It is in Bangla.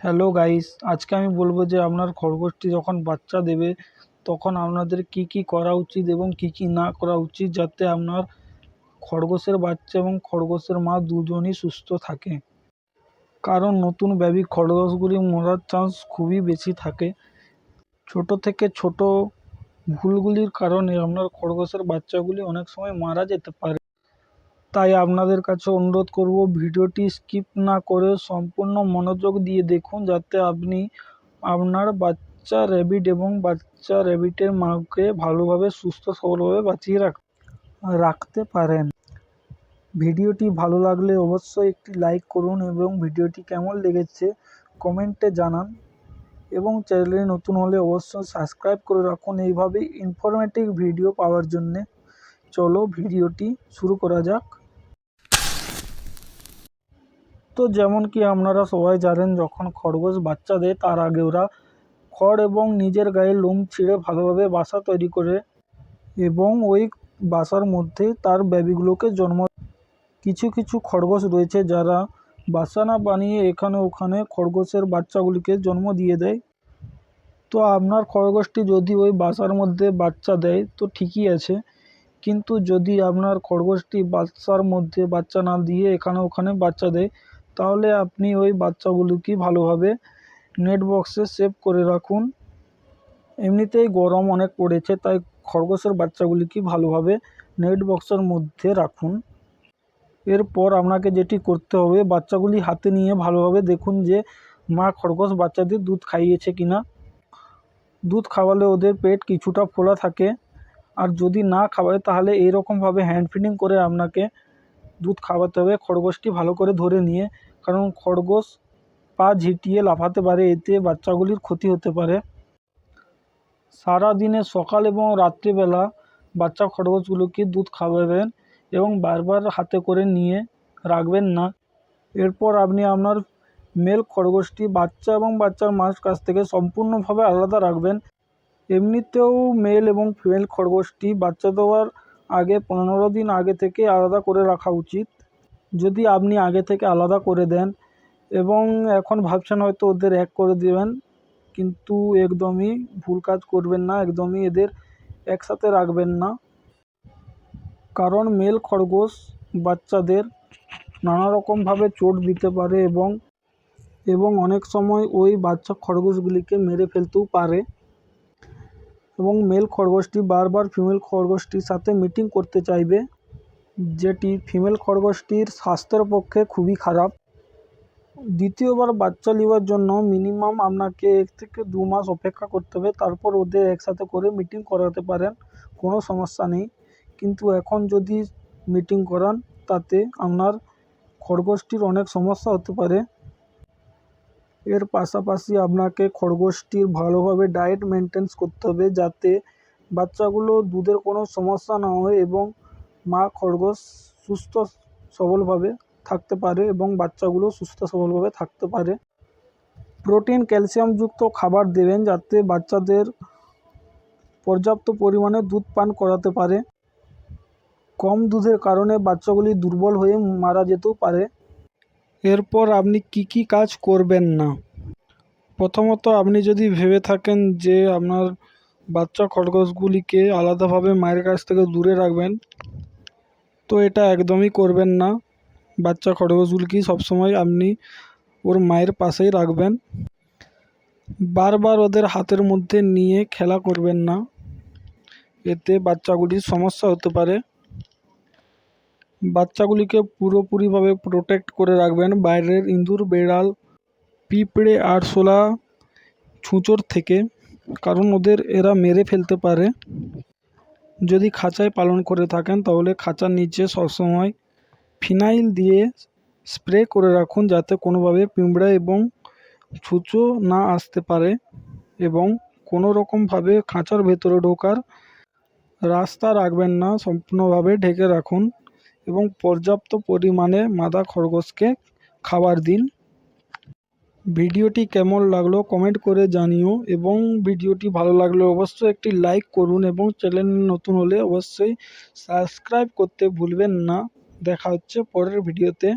হ্যালো গাইস আজকে আমি বলব যে আপনার খরগোশটি যখন বাচ্চা দেবে, তখন আপনাদের কি কি করা উচিত এবং কি কি না করা উচিত যাতে আপনার খরগোশের বাচ্চা এবং খরগোশের মা দুজনই সুস্থ থাকে। কারণ নতুন বেবি খরগোশগুলি মরার চান্স খুবই বেশি থাকে। ছোট থেকে ছোট ভুলগুলির কারণে আপনার খরগোশের বাচ্চাগুলি অনেক সময় মারা যেতে পারে। তাই আপনাদের কাছে অনুরোধ করব ভিডিওটি স্কিপ না করে সম্পূর্ণ মনোযোগ দিয়ে দেখুন যাতে আপনি আপনার বাচ্চা র্যাবিট এবং বাচ্চা র্যাবিটের মাকে ভালোভাবে, সুস্থ, সবলভাবে বাঁচিয়ে রাখ, রাখতে পারেন। ভিডিওটি ভালো লাগলে অবশ্যই একটি লাইক করুন এবং ভিডিওটি কেমন লেগেছে কমেন্টে জানান এবং চ্যানেলে নতুন হলে অবশ্যই সাবস্ক্রাইব করে রাখুন। এইভাবেই ইনফরমেটিভ ভিডিও পাওয়ার জন্যে চলো ভিডিওটি শুরু করা যাক। তো যেমন কি আপনারা সবাই জানেন, যখন খরগোশ বাচ্চা দেয়, তার আগে ওরা খড় এবং নিজের গায়ে লোম ছিঁড়ে ভালোভাবে বাসা তৈরি করে এবং ওই বাসার মধ্যে তার বেবিগুলোকে জন্ম কিছু কিছু খরগোশ রয়েছে যারা বাসা না বানিয়ে এখানে ওখানে খরগোশের বাচ্চাগুলিকে জন্ম দিয়ে দেয়। তো আপনার খরগোশটি যদি ওই বাসার মধ্যে বাচ্চা দেয়, তো ঠিকই আছে। কিন্তু যদি আপনার খরগোশটি বাসার মধ্যে বাচ্চা না দিয়ে এখানে ওখানে বাচ্চা দেয় তাহলে আপনি ওই বাচ্চাগুলোকে ভালোভাবে নেট বক্সে সেভ করে রাখুন। এমনিতেই গরম অনেক পড়েছে, তাই খরগোশের বাচ্চাগুলিকে ভালোভাবে নেট বক্সের মধ্যে রাখুন। এরপর আপনাকে যেটি করতে হবে, বাচ্চাগুলি হাতে নিয়ে ভালোভাবে দেখুন যে মা খরগোশ বাচ্চাদের দুধ খাইয়েছে কিনা। দুধ খাওয়ালে ওদের পেট কিছুটা ফোলা থাকে, আর যদি না খাওয়ায় তাহলে এইরকমভাবে হ্যান্ড ফিডিং করে আপনাকে দুধ খাওয়াতে হবে, খরগোশটি ভালো করে ধরে নিয়ে। কারণ খরগোশ পা ঝিটিয়ে লাফাতে পারে, এতে বাচ্চাগুলির ক্ষতি হতে পারে। সারাদিনে সকাল এবং রাত্রিবেলা বাচ্চা খরগোশগুলোকে দুধ খাওয়াবেন এবং বারবার হাতে করে নিয়ে রাখবেন না। এরপর আপনি আপনার মেল খরগোশটি বাচ্চা এবং বাচ্চার মার কাছ থেকে সম্পূর্ণভাবে আলাদা রাখবেন। এমনিতেও মেল এবং ফিমেল খরগোশটি বাচ্চা দেওয়ার আগে পনেরো দিন আগে থেকে আলাদা করে রাখা উচিত। যদি আপনি আগে থেকে আলাদা করে দেন এবং এখন ভাবছেন হয়তো ওদের এক করে দেবেন, কিন্তু একদমই ভুল কাজ করবেন না, একদমই এদের একসাথে রাখবেন না। কারণ মেল খরগোশ বাচ্চাদের নানা রকমভাবে চোট দিতে পারে এবং এবং অনেক সময় ওই বাচ্চা খরগোশগুলিকে মেরে ফেলতেও পারে। এবং মেল খরগোশটি বারবার ফিমেল খরগোশটির সাথে মিটিং করতে চাইবে। যেটি ফিমেল খরগোশটির স্বাস্থ্যের পক্ষে খুবই খারাপ। দ্বিতীয়বার বাচ্চা নেওয়ার জন্য মিনিমাম আপনাকে এক থেকে দু মাস অপেক্ষা করতে হবে, তারপর ওদের একসাথে করে মিটিং করাতে পারেন, কোনো সমস্যা নেই। কিন্তু এখন যদি মিটিং করান, তাতে আপনার খরগোশটির অনেক সমস্যা হতে পারে। এর পাশাপাশি আপনাকে খরগোশটির ভালোভাবে ডায়েট মেনটেন্স করতে হবে, যাতে বাচ্চাগুলো দুধের কোনো সমস্যা না হয় এবং মা খরগোশ সুস্থ সবলভাবে থাকতে পারে এবং বাচ্চাগুলো সুস্থ সবলভাবে থাকতে পারে। প্রোটিন ক্যালসিয়ামযুক্ত খাবার দেবেন যাতে বাচ্চাদের পর্যাপ্ত পরিমাণে দুধ পান করাতে পারে। কম দুধের কারণে বাচ্চাগুলি দুর্বল হয়ে মারা যেতেও পারে। এরপর আপনি কি কি কাজ করবেন না? প্রথমত আপনি যদি ভেবে থাকেন যে আপনার বাচ্চা খরগোশগুলিকে আলাদাভাবে মায়ের কাছ থেকে দূরে রাখবেন তো এটা একদমই করবেন না। বাচ্চা খরগোশগুলিকে সবসময় আপনি ওর মায়ের পাশেই রাখবেন। বারবার ওদের হাতের মধ্যে নিয়ে খেলা করবেন না। এতে বাচ্চাগুলির সমস্যা হতে পারে। বাচ্চাগুলিকে পুরোপুরিভাবে প্রোটেক্ট করে রাখবেন। বাইরের ইঁদুর, বেড়াল, পিঁপড়ে আরশোলা ছুঁচোর থেকে। কারণ ওদের এরা মেরে ফেলতে পারে। যদি খাঁচায় পালন করে থাকেন, তাহলে খাঁচার নিচে সবসময় ফিনাইল দিয়ে স্প্রে করে রাখুন যাতে কোনোভাবে পিঁপড়া এবং ছুঁচো না আসতে পারে এবং কোনো রকমভাবে খাঁচার ভেতরে ঢোকার রাস্তা রাখবেন না, সম্পূর্ণভাবে ঢেকে রাখুন এবং পর্যাপ্ত পরিমাণে মাদা খরগোশকে খাবার দিন। ভিডিওটি কেমন লাগল কমেন্ট করে জানিও এবং ভিডিওটি ভালো লাগলে অবশ্যই একটি লাইক করুন এবং চ্যানেল নতুন হলে অবশ্যই সাবস্ক্রাইব করতে ভুলবেন না। দেখা হচ্ছে পরের ভিডিওতে।